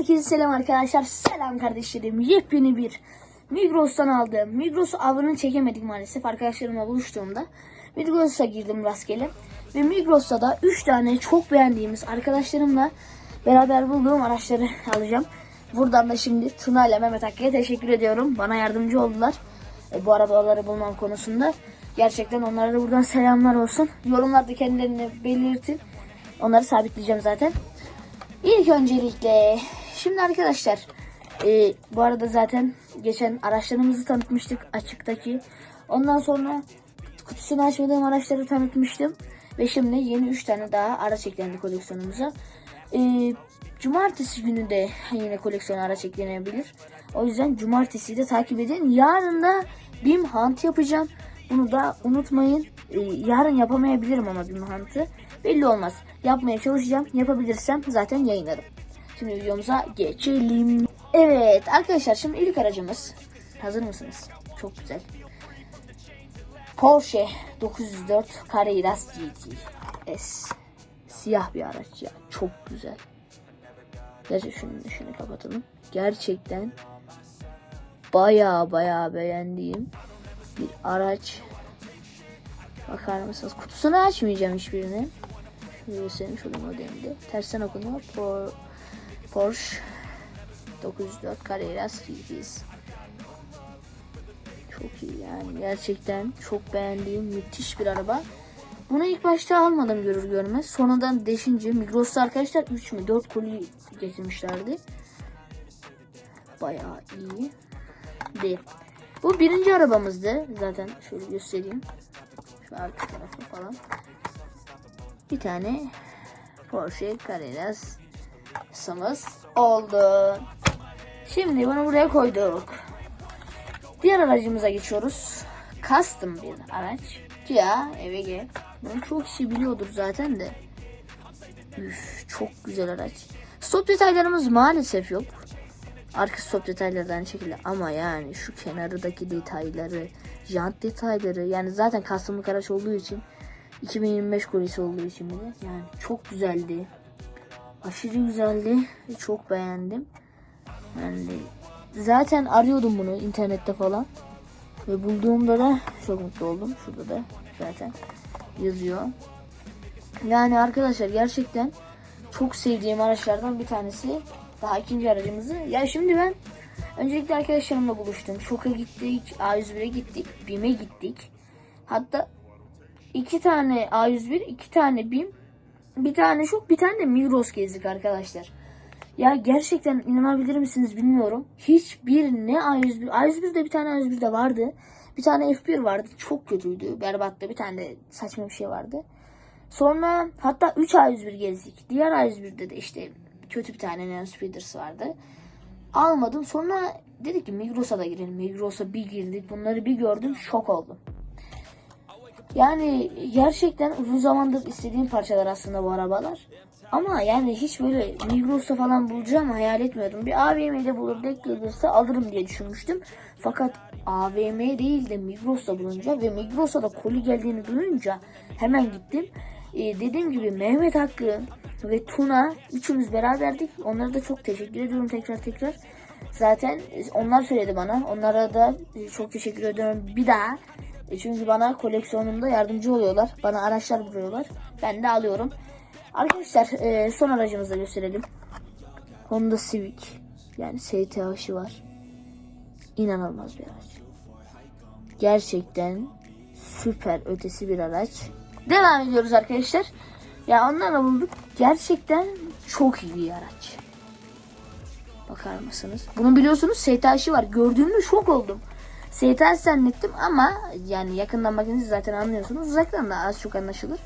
Herkese selam arkadaşlar. Selam kardeşlerim. Yepyeni bir Migros'tan aldım. Migros avını çekemedik maalesef arkadaşlarımla buluştuğumda. Migros'a girdim rastgele. Ve Migros'ta da 3 tane çok beğendiğimiz arkadaşlarımla beraber bulduğum araçları alacağım. Buradan da şimdi Tuna ile Mehmet Hakkı'ya teşekkür ediyorum. Bana yardımcı oldular. E, bu arabaları bulmam konusunda. Gerçekten onlara da buradan selamlar olsun. Yorumlarda kendilerini belirtin. Onları sabitleyeceğim zaten. İlk öncelikle şimdi arkadaşlar e, bu arada zaten geçen araçlarımızı tanıtmıştık açıktaki. Ondan sonra kutusunu açmadığım araçları tanıtmıştım. Ve şimdi yeni 3 tane daha araç eklendi koleksiyonumuza. E, cumartesi günü de yine koleksiyona araç eklenebilir. O yüzden cumartesi de takip edin. Yarın da BİM Hunt yapacağım. Bunu da unutmayın. E, yarın yapamayabilirim ama BİM Hunt'ı. Belli olmaz. Yapmaya çalışacağım. Yapabilirsem zaten yayınlarım. Şimdi videomuza geçelim. Evet arkadaşlar şimdi ilk aracımız. Hazır mısınız? Çok güzel. Porsche 904 Carreras GT S. Siyah bir araç ya. Çok güzel. Gerçi şunu, şunu kapatalım. Gerçekten baya baya beğendiğim bir araç. Bakar mısınız? Kutusunu açmayacağım hiçbirini. Şunu göstereyim şöyle modelinde. Tersten okunuyor. Por, Porsche 904 Carreras GTS. Çok iyi yani. Gerçekten çok beğendiğim müthiş bir araba. Bunu ilk başta almadım görür görmez. Sonradan deşince Migros'ta arkadaşlar 3 mü 4 koli getirmişlerdi. Bayağı iyi. Değil. Bu birinci arabamızdı. Zaten şöyle göstereyim. Şu arka tarafı falan. Bir tane Porsche Carreras samız oldu. Şimdi bunu buraya koyduk. Diğer aracımıza geçiyoruz. Custom bir araç. Kia EVG. Bunu çok kişi biliyordur zaten de. Üf, çok güzel araç. Stop detaylarımız maalesef yok. Arka stop detayları da aynı şekilde ama yani şu kenarındaki detayları, jant detayları yani zaten customlık araç olduğu için 2025 kolisi olduğu için bile yani çok güzeldi. Aşırı güzeldi. Çok beğendim. Yani zaten arıyordum bunu internette falan. Ve bulduğumda da çok mutlu oldum. Şurada da zaten yazıyor. Yani arkadaşlar gerçekten çok sevdiğim araçlardan bir tanesi. Daha ikinci aracımızı. Ya şimdi ben öncelikle arkadaşlarımla buluştum. Şoka gittik, A101'e gittik, BİM'e gittik. Hatta iki tane A101, iki tane BİM, bir tane şok, bir tane de Migros gezdik arkadaşlar. Ya gerçekten inanabilir misiniz bilmiyorum. Hiçbir ne A101, A101'de bir tane A101'de vardı. Bir tane F1 vardı. Çok kötüydü. Berbattı. Bir tane de saçma bir şey vardı. Sonra hatta 3 A101 gezdik. Diğer A101'de de işte kötü bir tane Neon Speeders vardı. Almadım. Sonra dedik ki Migros'a da girelim. Migros'a bir girdik. Bunları bir gördüm. Şok oldum. Yani gerçekten uzun zamandır istediğim parçalar aslında bu arabalar. Ama yani hiç böyle Migros'ta falan bulacağım hayal etmiyordum. Bir AVM'de bulur denk gelirse alırım diye düşünmüştüm. Fakat AVM değil de Migros'ta bulunca ve Migros'a da koli geldiğini duyunca hemen gittim. Ee, dediğim gibi Mehmet Hakkı ve Tuna üçümüz beraberdik. Onlara da çok teşekkür ediyorum tekrar tekrar. Zaten onlar söyledi bana. Onlara da çok teşekkür ediyorum bir daha. E, Çünkü bana koleksiyonumda yardımcı oluyorlar. Bana araçlar buluyorlar. Ben de alıyorum. Arkadaşlar e, son aracımızı gösterelim. Honda Civic. Yani STH'ı var. İnanılmaz bir araç. Gerçekten süper ötesi bir araç. Devam ediyoruz arkadaşlar. Ya onlarla bulduk. Gerçekten çok iyi bir araç. Bakar mısınız? Bunu biliyorsunuz STH'ı var. Gördüğümde şok oldum. STH zannettim ama yani yakından bakınca zaten anlıyorsunuz. Uzaktan da az çok anlaşılır.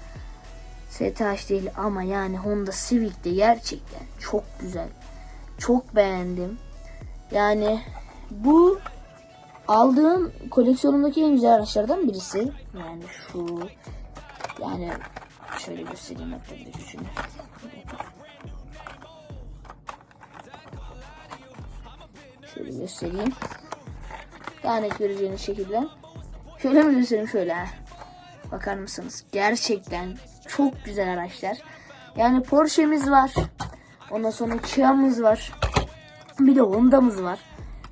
STH değil ama yani Honda Civic de gerçekten çok güzel. Çok beğendim. Yani bu aldığım koleksiyonumdaki en güzel araçlardan birisi. Yani şu yani şöyle göstereyim hatta bir de şunu. Şöyle göstereyim. Daha net göreceğiniz şekilde. Şöyle mi göstereyim şöyle. Bakar mısınız? Gerçekten çok güzel araçlar. Yani Porsche'miz var. Ondan sonra Kia'mız var. Bir de Honda'mız var.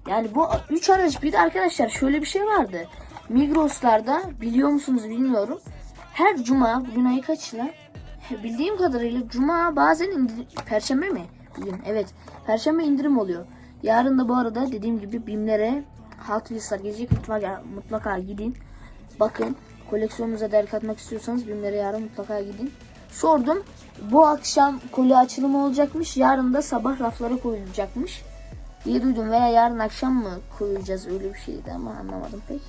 Yani bu 3 araç bir de arkadaşlar şöyle bir şey vardı. Migros'larda biliyor musunuz bilmiyorum. Her cuma bugün ayı kaç lan? Bildiğim kadarıyla cuma bazen indirim, perşembe mi? Bugün evet. Perşembe indirim oluyor. Yarın da bu arada dediğim gibi BİM'lere Hot Wheels'lar gelecek mutlaka, mutlaka gidin. Bakın koleksiyonunuza değer katmak istiyorsanız BİM'lere yarın mutlaka gidin. Sordum. Bu akşam koli açılımı olacakmış. Yarın da sabah raflara koyulacakmış diye duydum veya yarın akşam mı koyacağız öyle bir şeydi ama anlamadım pek.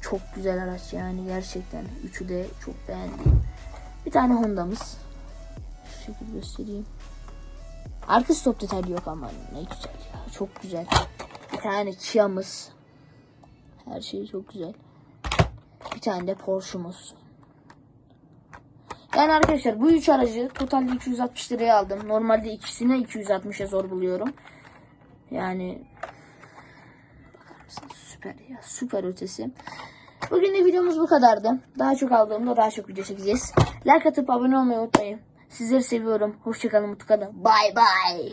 Çok güzel araç yani gerçekten. Üçü de çok beğendim. Bir tane Honda'mız. Şu şekilde göstereyim. Arka stop detaylı yok ama ne güzel ya. Çok güzel. Bir tane Kia'mız. Her şey çok güzel. Bir tane de Porsche'muz. Yani arkadaşlar bu üç aracı totalde 260 liraya aldım. Normalde ikisine 260'a zor buluyorum. Yani? Süper ya. Süper ötesi. Bugün de videomuz bu kadardı. Daha çok aldığımda daha çok video çekeceğiz. Like atıp abone olmayı unutmayın. Sizleri seviyorum. Hoşçakalın, mutlu kalın. Bye bye.